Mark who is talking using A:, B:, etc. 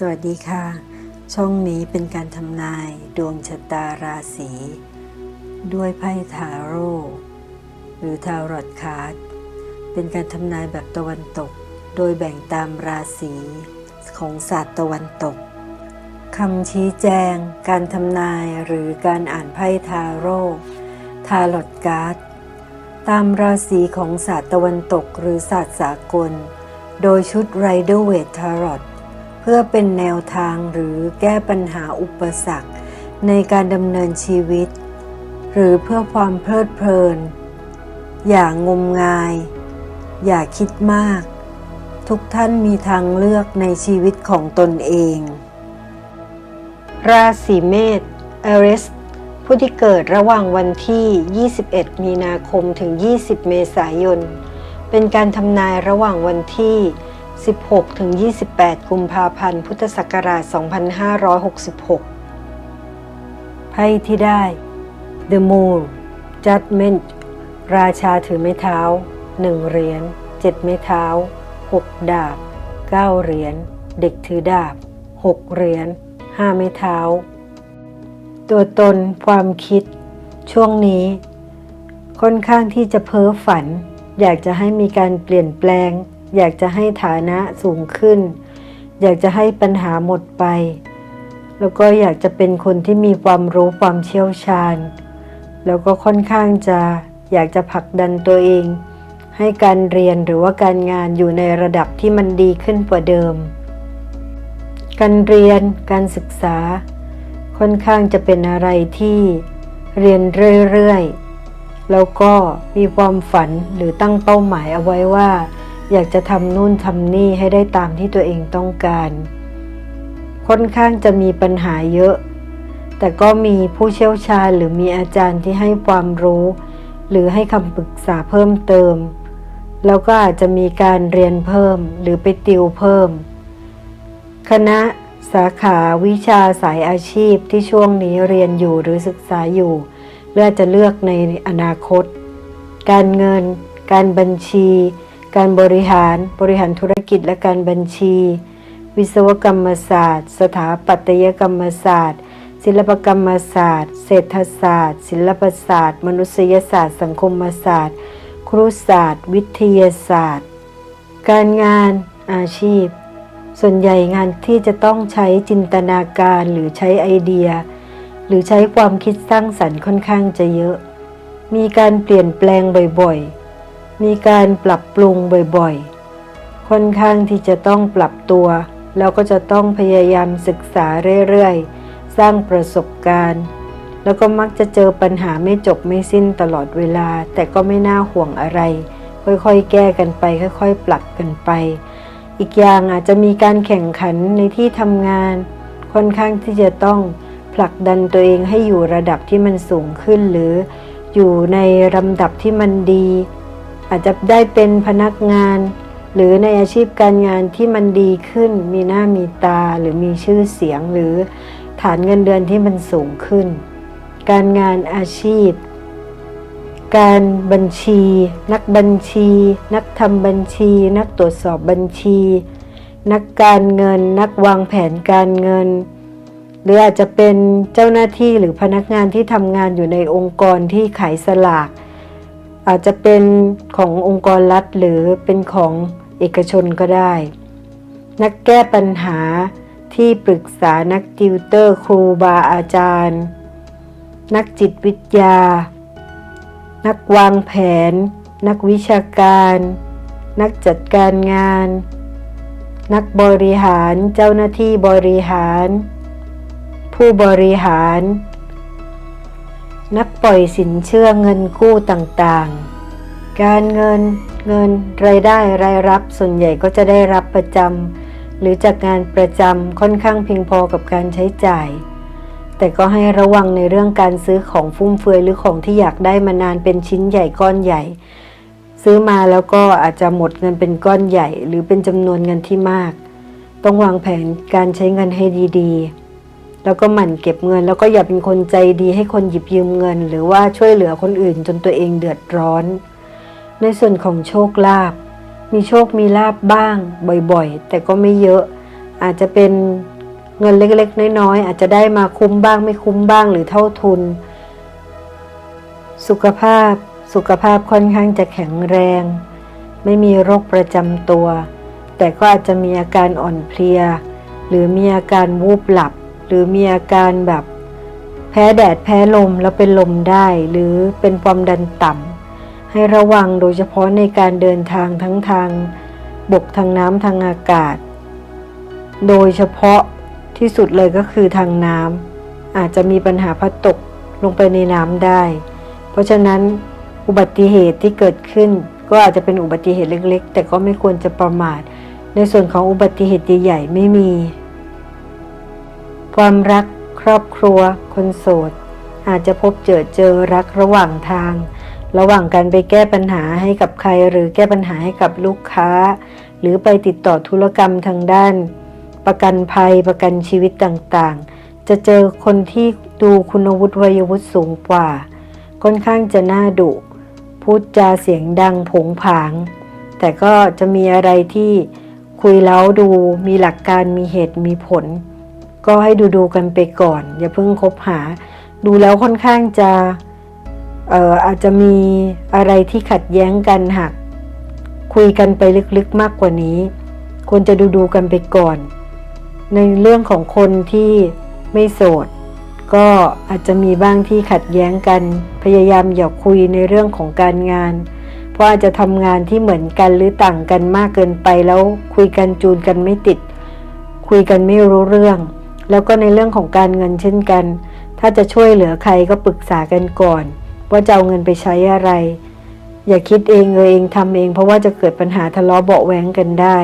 A: สวัสดีค่ะ ช่องนี้เป็นการทำนายดวงชะตาราศีด้วยไพ่ทาโร่หรือทารอตคาร์ดเป็นการทำนายแบบตะวันตก โดยแบ่งตามราศีของศาสตร์ตะวันตกคำชี้แจง การทำนายหรือการอ่านไพ่ทาโร่ทารอตการ์ดตามราศีของศาสตร์ตะวันตกหรือศาสตร์สากล โดยชุด Rider Waite Tarot เพื่อเป็นแนวทางหรือแก้ปัญหาอุปสรรค ในการดำเนินชีวิต หรือเพื่อความเพลิดเพลิน อย่างงมงาย อย่าคิดมาก ทุกท่านมีทางเลือกในชีวิตของตนเอง ราศีเมษเอริสผู้ที่เกิดระหว่างวันที่ 21 มีนาคมถึง 20 เมษายน เป็นการทำนายระหว่างวันที่ 16 ถึง 28 กุมภาพันธ์ พุทธศักราช 2566 ไพ่ที่ได้ The Moon Judgment ราชาถือไม้เท้า 1 เหรียญ 7 ไม้เท้า 6 ดาบ 9 เหรียญ เด็กถือดาบ 6 เหรียญ 5 ไม้เท้า ตัวตนความคิด ช่วงนี้ ค่อนข้างที่จะเพ้อฝัน อยากจะให้มีการเปลี่ยนแปลง อยากจะให้ฐานะสูงขึ้น อยากจะให้ปัญหาหมดไป แล้วก็อยากจะเป็นคนที่มีความรู้ความเชี่ยวชาญ แล้วก็ค่อนข้างจะอยากจะผลักดันตัวเอง ให้การเรียนหรือว่าการงานอยู่ในระดับที่มันดีขึ้นกว่าเดิม การเรียนการศึกษา ค่อนข้างจะเป็นอะไรที่เรียนเรื่อยๆแล้วก็มีความฝันหรือตั้งเป้าหมายเอาไว้ว่า อยากจะทำนู่นทำนี่ให้ได้ตามที่ตัวเองต้องการ ค่อนข้างจะมีปัญหาเยอะ แต่ก็มีผู้เชี่ยวชาญหรือมีอาจารย์ที่ให้ความรู้ หรือให้คำปรึกษาเพิ่มเติม แล้วก็อาจจะมีการเรียนเพิ่มหรือไปติวเพิ่ม คณะสาขาวิชาสายอาชีพที่ช่วงนี้เรียนอยู่หรือศึกษาอยู่เลือกจะเลือกในอนาคต การเงิน การบัญชี การบริหารบริหารธุรกิจและการบัญชี วิศวกรรมศาสตร์ สถาปัตยกรรมศาสตร์ ศิลปกรรมศาสตร์ เศรษฐศาสตร์ ศิลปศาสตร์ มนุษยศาสตร์ สังคมศาสตร์ ครุศาสตร์ วิทยาศาสตร์ การงานอาชีพ ส่วนใหญ่งานที่จะต้องใช้จินตนาการหรือใช้ไอเดีย หรือใช้ความคิดสร้างสรรค์ค่อนข้างจะเยอะ มีการเปลี่ยนแปลงบ่อยๆ มีการปรับปรุงบ่อยๆ ค่อนข้างที่จะต้องปรับตัว แล้วก็จะต้องพยายามศึกษาเรื่อยๆ สร้างประสบการณ์ แล้วก็มักจะเจอปัญหาไม่จบไม่สิ้นตลอดเวลา แต่ก็ไม่น่าห่วงอะไร ค่อยๆ แก้กันไป ค่อยๆ ปรับกันไป อีกอย่างอาจจะมีการแข่งขันในที่ทำงาน ค่อนข้างที่จะต้องผลักดันตัวเองให้อยู่ระดับที่มันสูงขึ้นหรืออยู่ในลำดับที่มันดี อาจจะได้เป็นพนักงาน หรือในอาชีพการงานที่มันดีขึ้น มีหน้ามีตาหรือมีชื่อเสียงหรือฐานเงินเดือนที่มันสูงขึ้น การงานอาชีพ การบัญชี นักบัญชี นักทำบัญชี นักตรวจสอบบัญชี นักการเงิน นักวางแผนการเงิน หรืออาจจะเป็นเจ้าหน้าที่หรือพนักงานที่ทำงานอยู่ในองค์กรที่ขายสลาก อาจจะเป็นขององค์กรรัฐหรือเป็นของเอกชนก็ได้ นักแก้ปัญหาที่ปรึกษานักติวเตอร์ครูบาอาจารย์ นักจิตวิทยา นักวางแผน นักวิชาการ นักจัดการงาน นักบริหารเจ้าหน้าที่บริหาร ผู้บริหาร นักปล่อยสินเชื่อเงินกู้ต่างๆ การเงินเงินรายได้รายรับส่วนใหญ่ก็จะได้รับประจำหรือจากงานประจำค่อนข้างเพียงพอกับการใช้จ่าย แต่ก็ให้ระวังในเรื่องการซื้อของฟุ่มเฟือยหรือของที่อยากได้มานานเป็นชิ้นใหญ่ก้อนใหญ่ ซื้อมาแล้วก็อาจจะหมดเงินเป็นก้อนใหญ่ หรือเป็นจำนวนเงินที่มาก ต้องวางแผนการใช้เงินให้ดีๆ แล้วก็หมั่นเก็บเงิน แล้วก็อย่าเป็นคนใจดีให้คนหยิบยืมเงิน หรือว่าช่วยเหลือคนอื่นจนตัวเองเดือดร้อน ในส่วนของโชคลาภมีโชคมีลาบบ้างบ่อยๆ แต่ก็ไม่เยอะ อาจจะเป็นเงินเล็กๆ น้อยๆ อาจจะได้มาคุ้มบ้างไม่คุ้มบ้างหรือเท่าทุน สุขภาพสุขภาพค่อนข้างจะแข็งแรง ไม่มีโรคประจำตัว แต่ก็อาจจะมีอาการอ่อนเพลีย หรือมีอาการวูบหลับ หรือมีอาการแบบแพ้แดดแพ้ลมแล้วเป็นลมได้ หรือเป็นความดันต่ำให้ระวังโดยเฉพาะในการเดินทางทั้งทางบกทางน้ำทางอากาศ โดยเฉพาะที่สุดเลยก็คือทางน้ำอาจจะมีปัญหาพัดตกลงไปในน้ำได้ เพราะฉะนั้นอุบัติเหตุที่เกิดขึ้นก็อาจจะเป็นอุบัติเหตุเล็ก ๆ แต่ก็ไม่ควรจะประมาท ในส่วนของอุบัติเหตุใหญ่ๆไม่มี ความรักครอบครัว คนโสด อาจจะพบเจอเจอรักระหว่างทาง ระหว่างการไปแก้ปัญหาให้กับใครหรือแก้ปัญหาให้กับลูกค้า หรือไปติดต่อธุรกรรมทางด้าน ประกันภัยประกันชีวิตต่างๆ จะเจอคนที่ดูคุณวุฒิวัยวุฒิสูงกว่า ค่อนข้างจะน่าดุ พูดจาเสียงดังผงผาง แต่ก็จะมีอะไรที่คุยแล้วดูมีหลักการมีเหตุมีผล ก็ให้ดูดูกันไปก่อน อย่าเพิ่งคบหา ดูแล้วค่อนข้างจะเอ่ออาจจะมีอะไรที่ขัดแย้งกันหากคุยกันไปลึกๆมากกว่านี้ ควรจะดูดูกันไปก่อน ในเรื่องของคนที่ไม่โสด ก็อาจจะมีบ้างที่ขัดแย้งกัน พยายามอย่าคุยในเรื่องของการงาน เพราะอาจจะทำงานที่เหมือนกันหรือต่างกันมากเกินไปแล้วคุยกันจูนกันไม่ติด คุยกันไม่รู้เรื่อง แล้วก็ในเรื่องของการเงินเช่นกัน ถ้าจะช่วยเหลือใครก็ปรึกษากันก่อน ว่าจะเอาเงินไปใช้อะไร อย่าคิดเองเออเองทำเอง เพราะว่าจะเกิดปัญหาทะเลาะเบาะแวงกันได้